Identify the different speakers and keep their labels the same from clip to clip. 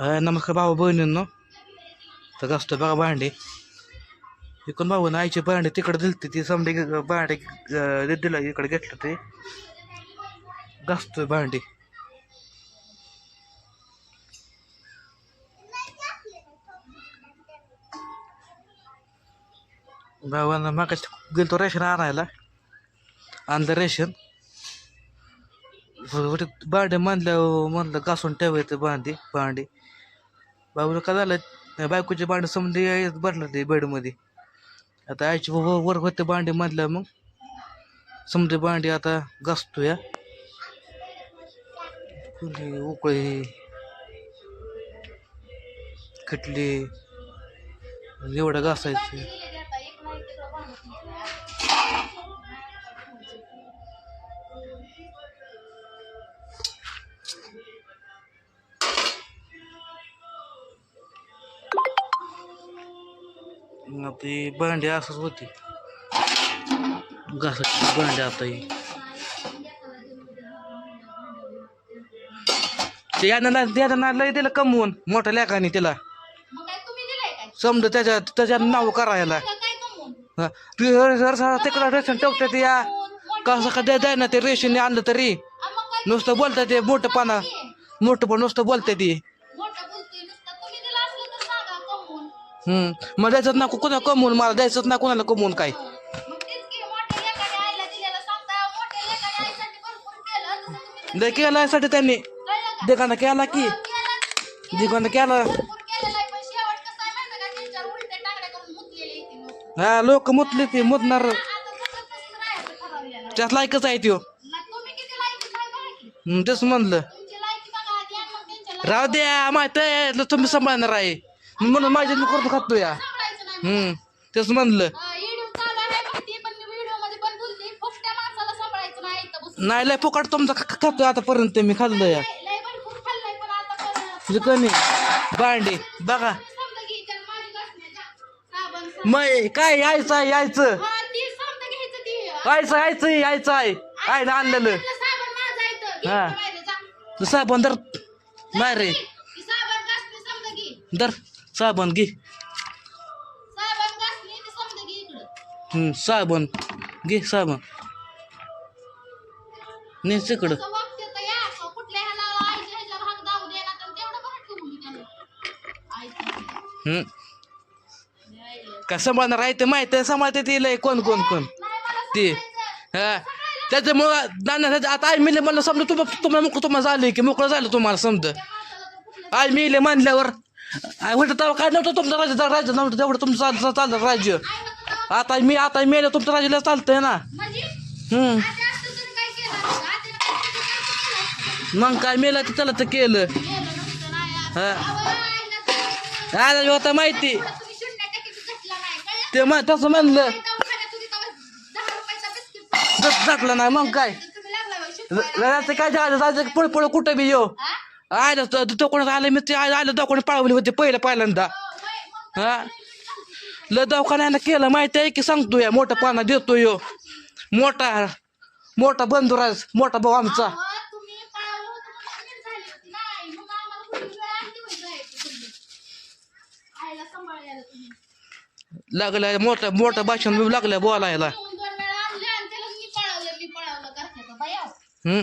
Speaker 1: हाय नमस्कार भाऊ बहिणींनो तर गाजतो बघा भांडे इकडून भाऊ आईचे भांडे तिकडे दिलते ती समडे भांडे अं, दिलं इकडे घेतलं ते गाजतोय भांडे भावांना मग गेलतो रेशन आणायला आणलं रेशन भांडे म्हणलं म्हणलं घासून ठेवायचं भांडी भांडी बाबूला काय झालं? बायकोचे भांडे समजे भरलं ते बेडमध्ये. आता आईची वर होते भांडे मधल्या मग. समजे भांडी आता घासतो या उकळी खटली. एवढं घासायचं. ते भांडी असंच होती. घासाची भांडी आता ते यानं त्यानं लय दिलं कमवून मोठ्या लेखाने तिला. समजा त्याच्या त्याच्या नाव करायला. तिकडं रेशन ठेवते ते या. कसं का द्या द्या ना ते रेशन आणलं तरी. नुसतं बोलतं ते मोठं पाना मोठं पण नुसतं बोलते ती. हम्म. मग द्यायचं ना कोणा कमवून मला द्यायचं ना कोणाला कमवून काय?
Speaker 2: मग केला यासाठी
Speaker 1: दे त्यांनी. देखाना केला की.
Speaker 2: हो, केलं.
Speaker 1: केला हा लोक मुतले ते मुतणार. त्यात लायकच आहे त्यो. तेच म्हणलं. राहू द्या माहीत आहे तुम्ही सांभाळणार आहे. म्हणून माझ्या मी करतो खातो या हम्म तेच म्हणलं.
Speaker 2: नाही
Speaker 1: लय फुकट तुमचा खातोय आतापर्यंत मी खाल्लं या. तुझं कणी भांडी बघा.
Speaker 2: माझी
Speaker 1: मग काय यायचं आहे यायचं? यायचं यायचं यायचं आहे. आहे ना आणलेलं.
Speaker 2: माझा
Speaker 1: हा. साबण दर नाही रे. दर साबण घे.
Speaker 2: साबण घे
Speaker 1: साबण. तिकडं
Speaker 2: ना
Speaker 1: हम्म. का सांभाळणार आहे ते माहिती आहे सांभाळते ते लय कोण कोण कोण. ते. हा. त्याच्यामुळं त्याच्या आता आई मिले म्हणलं समजा तुम्हाला तुम्हाला मोकळं तुम्हाला झालं की मोकळं झालं तुम्हाला समजा. आई मिले म्हणल्यावर आई म्हणतं तेव्हा काय नव्हतं तुमचं राज्य? राज्य नव्हतं तेवढं तुमचं चालतं चालतं राज्य. आता मी आता मेलं तुमचं राज्याला चालतंय ना.
Speaker 2: म्हणजे?
Speaker 1: हम्म.
Speaker 2: तरी?
Speaker 1: मग काय मेलं तर त्याला तर केलं. हा.
Speaker 2: तर-
Speaker 1: आला होता माहिती? ते मग तसं म्हणलं. टाकलं नाही मग काय? काय झालं? जायचं पुढे पुढे कुठं बी येऊ? आयला तो कोणाच आलं मी ते आलं दवाखान्यात पळवली होती पहिलं पहिल्यांदा.
Speaker 2: हो,
Speaker 1: ल दवाखान्यानं केलं माहिती आहे की सांगतो या मोठा पाना देतो यो. मोठा मोठा बंधुराज मोठा भाऊ आमचा. लागल्या मोठा मोठा भाषण लागल्या बोलायला. हम्म?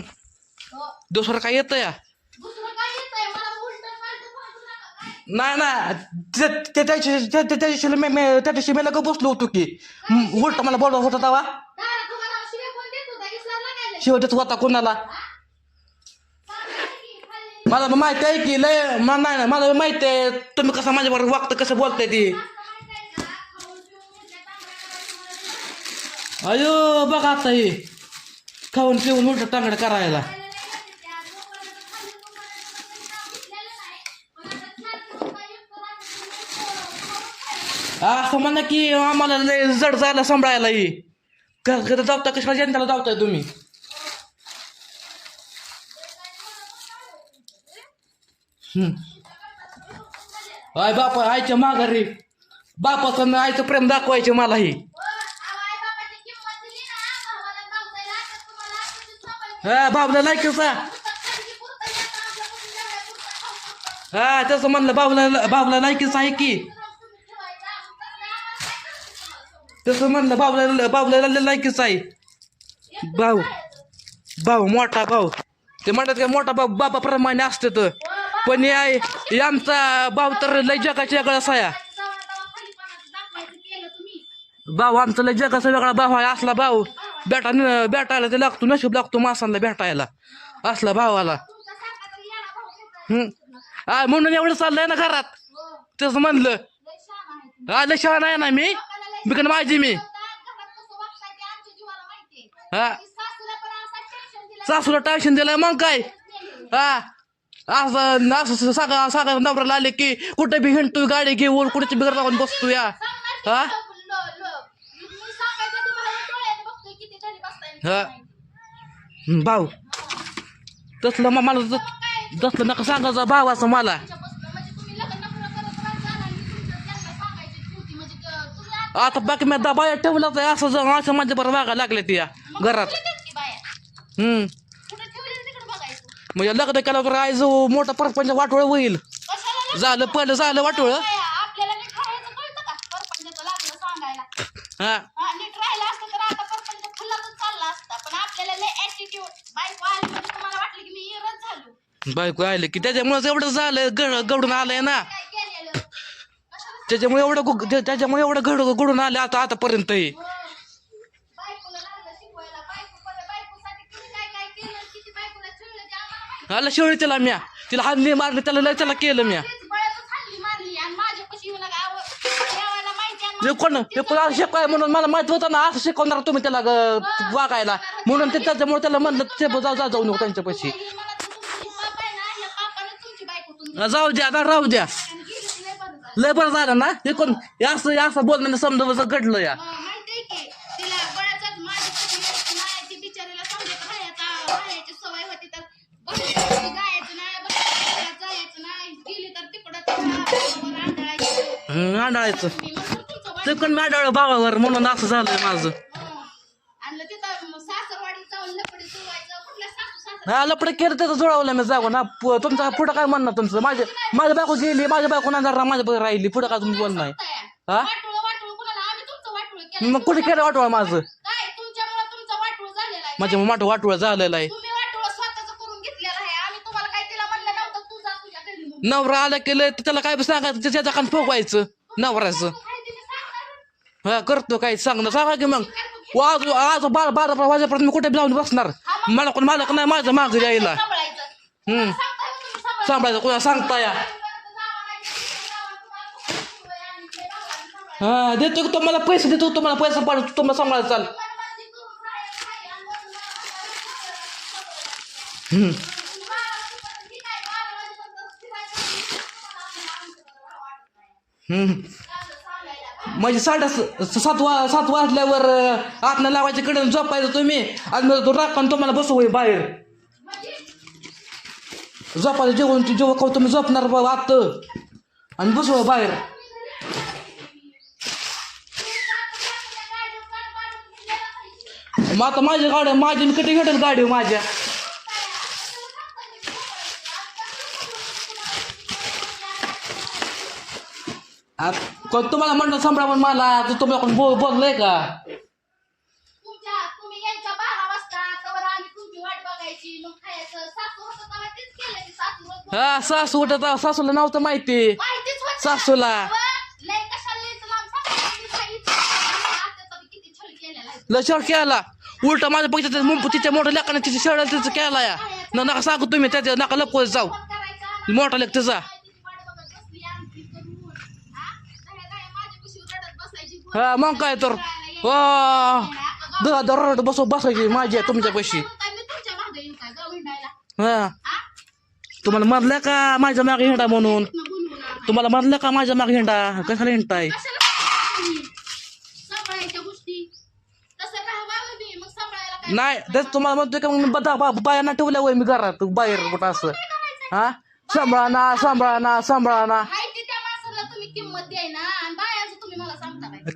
Speaker 2: हो.
Speaker 1: दुसरं काय येतं या
Speaker 2: दुसरं काय येतंय मला उलटं पालटं सांगू
Speaker 1: नाही ना ते- ते त्याच्या त्या- त्या- त्या दिवशी मी मी- त्या दिवशी मी लग बसलो होतो की. उलट मला बोलत होता
Speaker 2: लय?
Speaker 1: शेवटच होता कोणाला? मला माहिती आहे की लय नाही ना मला माहिती आहे तुम्ही कसं माझ्याबरोबर वागतं कसं बोलताय ती. अयो बघा आता हे. खाऊन पिऊन उलट तांगड करायला. असं म्हणा की आम्हाला लय जड जायला सांभाळायला ही. घर घर जावता कशाला जनताला जावताय तुम्ही? आय बापा आईच्या माघारी. बापाचं आईचं प्रेम दाखवायचे मलाही हा. बाबला नाही हा तसं म्हणलं बाबला बाबला लायकीच आहे की? तसं म्हणलं बाबूला बाबूला लायकीच आहे. भाऊ भाऊ मोठा भाऊ. ते म्हणतात का मोठा भाऊ बापाप्रमाणे असते तर. पण हे आहे आमचा भाऊ तर लय जगाच्या वेगळाच आहे. भाऊ आमचा लय जगाचा वेगळा भाऊ आहे. असला भाऊ बेटा भेटायला ते लागतो नशीब लागतो माणसाला भेटायला. असला भावाला म्हणून एवढं चाललंय ना घरात. तसं म्हणलं. हा लय शहाणा आहे ना मी? बिकन माझी मी? हा. सासूला टेन्शन दिलंय. मग काय? हा. असं असं सगळा सगळ्या नवऱ्याला आले की कुठे बी हिंडतोय गाडी घेऊन कुठे बिगर लावून बसतो या हा? हा. भाऊ तसलं मग मला तस- तसलं नका सांगायचं भावाचं मला. आता बाकी मी दबाया ठेवला तर असं जर असं माझ्या बरं वागायला लागले त्या घरात. हम्म. म्हणजे लग्न केलं तर आई जो मोठा परपंच वाटोळ होईल. झालं पहिलं झालं वाटोळ. हा.
Speaker 2: बायको आली म्हणजे की
Speaker 1: त्याच्यामुळेच एवढं झालं गड गडून आलंय ना. त्याच्यामुळे एवढं गु- त्या- त्याच्यामुळे एवढं घड गडून आले आता आतापर्यंत हे.
Speaker 2: बायकोला लागलं शिकवायला बायको परत बायकोसाठी किती काय काय केलं किती बायकोला चिडलं ते आम्हाला माहिती
Speaker 1: आला शेवळी त्याला म्या. तिला हानली मारली त्याला लय त्याला केलं म्या.
Speaker 2: तेच मारली आणि येऊ माहिती
Speaker 1: जे कोण? हे कोण असं शिकवाय म्हणून मला माहीत होतं ना असं शिकवणार तुम्ही त्याला ग- वागायला. म्हणून ते त्याच्यामुळे त्याला म्हणलं ते जाऊ जा जाऊ नको त्यांच्यापाशी.
Speaker 2: मला तुमची तुमची बायको तुम्ही.
Speaker 1: जाऊ द्या आता राहू द्या.
Speaker 2: ती लय बरं झालं
Speaker 1: ना? हे कोण हे असं हे असं बोलण्याने समजा घडलं या.
Speaker 2: मग माहितीये की तिला बळाचाच माझ्यापाशी यायचं नाही ती बिचारीला समजत राहायचा राहायची सवय होती तर बघायचं जायचं नाही बघायचं जायचं नाही. गेली तर तिकडं
Speaker 1: हम्म, आंधळायचं.
Speaker 2: मी म्हणतो तुमचं वाईट
Speaker 1: भावावर म्हणून असं झालंय माझं
Speaker 2: हं. आणि तिथं मग सासरवाडीत जाऊन लपडी जुळवायचं कुठल्या सासू सासर
Speaker 1: हा लपडे केलं त्याचं जुळवलं मी जाऊ ना तुमचं पुढं काय म्हणणं तुमचं? माझ्या माझ्या बायको गेली माझ्या बायको नाही जरा माझ्या बायको राहिली. पुढं काय तुम्ही बोल नाही हा?
Speaker 2: तुमचं
Speaker 1: मग कुठे केलं वाटवळ माझं?
Speaker 2: तुमचं आहे.
Speaker 1: माझ्या माठ वाटवळ झालेलं आहे.
Speaker 2: आहे.
Speaker 1: नवरा आला केलं तर त्याला काय सांगायचं त्याच्या कान फोगवायचं
Speaker 2: सांगणार?
Speaker 1: हा करतो काय सांग सांगा की मग. आज आज बारा बारा बारा वाजेपर्यंत मी कुठे जाऊन बसणार. मला कोण मालक नाही माझं मागं यायला.
Speaker 2: सांभाळायचं.
Speaker 1: हम्म.
Speaker 2: सांभाळायचं?
Speaker 1: कोणा सांगता या? हा देतो की तुम्हाला पैसे देतो तुम्हाला पैसा पाडतो तुम्हाला सांभाळायचं चाल हम्म. हम्म. म्हणजे साडे सात वा सात वाजल्यावर आतनं लावायच्या कडे झोपायचं तुम्ही आणि तो राखून तुम्हाला बसू होई बाहेर. झोपायचं जेवण जेव्हा खाऊ तुम्ही झोपणार बाबा आत. आणि बसू होय बाहेर. मग आता माझ्या गाड्या माझी मी कधी भेटेल गाडी हो माझ्या. आत. कोण तुम्हाला म्हणलं पण मला? तू तुम्हाला कोण बोल बोललंय का?
Speaker 2: तुमच्या तुम्ही यायच्या बारा वाजता तवर आम्ही तुमची वाट बघायची. मग खायचं. सासू होतं तेव्हा तेच केलं की सासू रोज
Speaker 1: हा सासू उठत सासूला नव्हतं माहिती.
Speaker 2: माहितीच होतं.
Speaker 1: सासूला.
Speaker 2: अहो, लय कशाला लयच लांब सांगायचं, सांगितलं. आत्याचा बी किती छळ केलेला आहे.
Speaker 1: लचर केला. उलट माझ्या पैसे मुंबई तिच्या मोठ्या लेखाने तिच्या शेळ्या तिचं केला या न नका सांगू तुम्ही त्याच्या नका लपवत जाऊ.
Speaker 2: फोन करायचा? आणि
Speaker 1: मोठा लेख तिचा.
Speaker 2: हा
Speaker 1: मग काय तर. हो. दर बसो बसायची माझी तुमच्या पैशी. हा. तुम्हाला म्हणलं का माझ्या मागे हिंडा म्हणून? तुम्हाला म्हणलं का माझ्या मागे हिंडा? कशाला हिंडताय? नाही तेच तुम्हाला म्हणतोय का मग बदा बा- बायांना ठेवल्या वय मी घरात बाहेर कुठं असं. हा? सांभाळा ना सांभाळा ना सांभाळा ना.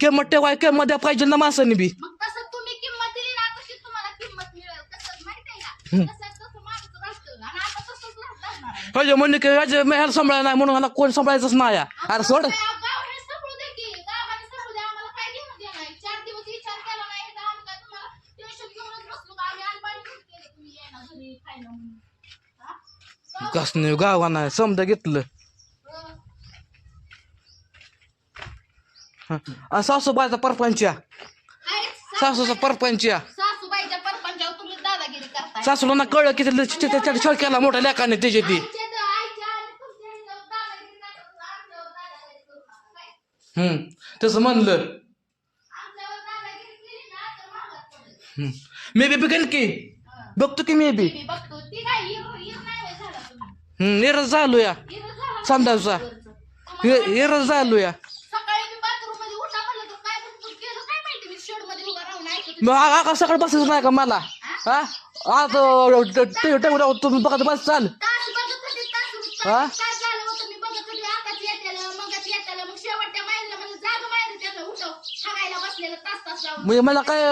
Speaker 2: किंमत
Speaker 1: ठेवाय किंमत पाहिजे ना माणसाने बी.
Speaker 2: मग तसं तुम्ही किंमत दिली ना तशी तुम्हाला किंमत मिळेल. कसं माहिती आहे का? तसं तसं माणूस राहतं आणि आता तसंच राहत असणार आहे.
Speaker 1: ह्याच्या म्हणणे की ह्याच्या मी ह्याला सांभाळायला नाही म्हणून मला कोण सांभाळायचंच नाही अरे सोड.
Speaker 2: गाव हे सांभाळू दे की. गावाने सांभाळू दे. आम्हाला काय घेणं देणं आहे? चार दिवस विचार केला नाही. तर आम्ही काय तुम्हाला टेन्शन घेऊनच बसलो का? आम्ही अनपाणी कुठे केले तुम्ही येणार घरी खायला म्हणून. हा? गाव-
Speaker 1: कसं गावाना समजा घेतलं
Speaker 2: हं.
Speaker 1: हं. आणि सासूबाईचा परपंच या? सासूचा परपंच या
Speaker 2: सासूबाईच्या परपंचावर तुम्ही दादागिरी करताय
Speaker 1: सासूला ना कळलं की त्याच्या छळ केला मोठ्या लेखाने त्याची ती
Speaker 2: आईच्या द- आईच्या आणि तुमच्या ह्याच्यावर दादागिरी करतात, आमच्यावर दादागिरी करू नका. काय?
Speaker 1: हम्म तसं म्हणलं
Speaker 2: आमच्यावर दादागिरी केली ना तर मागात पडेल.
Speaker 1: हम्म. मी बी बिकन की
Speaker 2: हं.
Speaker 1: बघतो की मी बी
Speaker 2: मी बघतो ती काय हिरो हिरो नाही होय झाला तुम्ही
Speaker 1: हम्म निरस झालो या
Speaker 2: हिरो झाला तुम्हाला
Speaker 1: निरस झालो या
Speaker 2: सकाळी मी बाथरूममध्ये उठा म्हणलं तर काय बुटबुट केलं काय माहिती मी शेडमध्ये उभा राहून ऐकत होते.
Speaker 1: मग आ- आ- सकाळ बसायचं नाही का मला हा? आज टेवढ्या तुम्ही बघत बस चाल. हा?
Speaker 2: मी.
Speaker 1: म्हणजे मला काय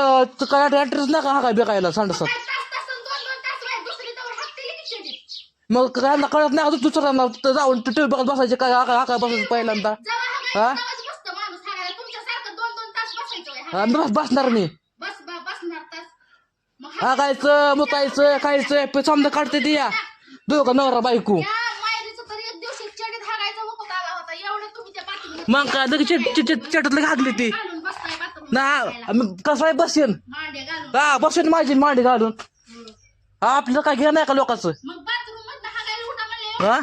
Speaker 1: काय ऍड्रेस नाही का हा काय बेकायला सांडसात. मग काय कळत नाही अजून दुसऱ्यांना जाऊन टीव्ही बघत बसायचे काय हा काय बसायचं पहिल्यांदा. हा?
Speaker 2: तेव्हाच बसतं मग
Speaker 1: हा खायचं मुतायचं खायचं समजा काढते ती या दोघं नवरा बायको
Speaker 2: हागायचा
Speaker 1: मग काय लगेच चिट चिट चिट- चिटत घातली ती ना कसं आहे बसेन हा बसेन माझी मांडी घालून हा आपलं काय घे नाही का लोकांचं हा?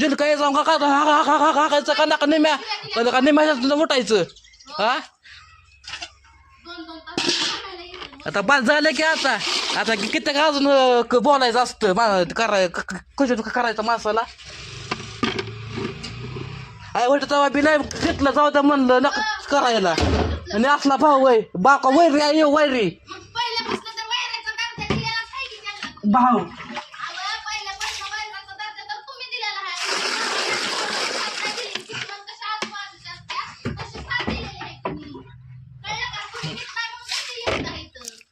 Speaker 1: जिन काय जाऊन का का हा हा हा हा हा खायचं का नका निम्या का निम्या उठायचं हा आता बस झालं की आता. आता कि- किती का अजून बोलायचं असतं. मा- कराय क- क- कसं करायचं माणसाला? आय वाटत तेव्हा बी नाही घेतलं जाऊ द्या म्हणलं नका करायला. आणि असला भाऊ वय बाका वैरी आहे वैरी.
Speaker 2: मग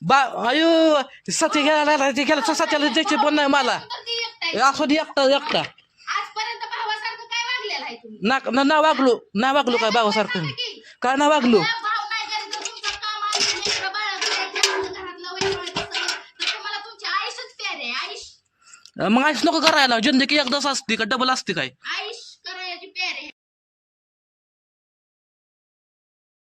Speaker 1: बा अयो सती घ्यायला ते गेला सत्याला द्यायची पण नाही मला. असं एकटा एकटा ना ना- ना वागलो ना वागलो काय भावासारखं मी. काय ना वागलो. मग आईच नको करायला जिंदगी एकदाच असते का डबल असते काय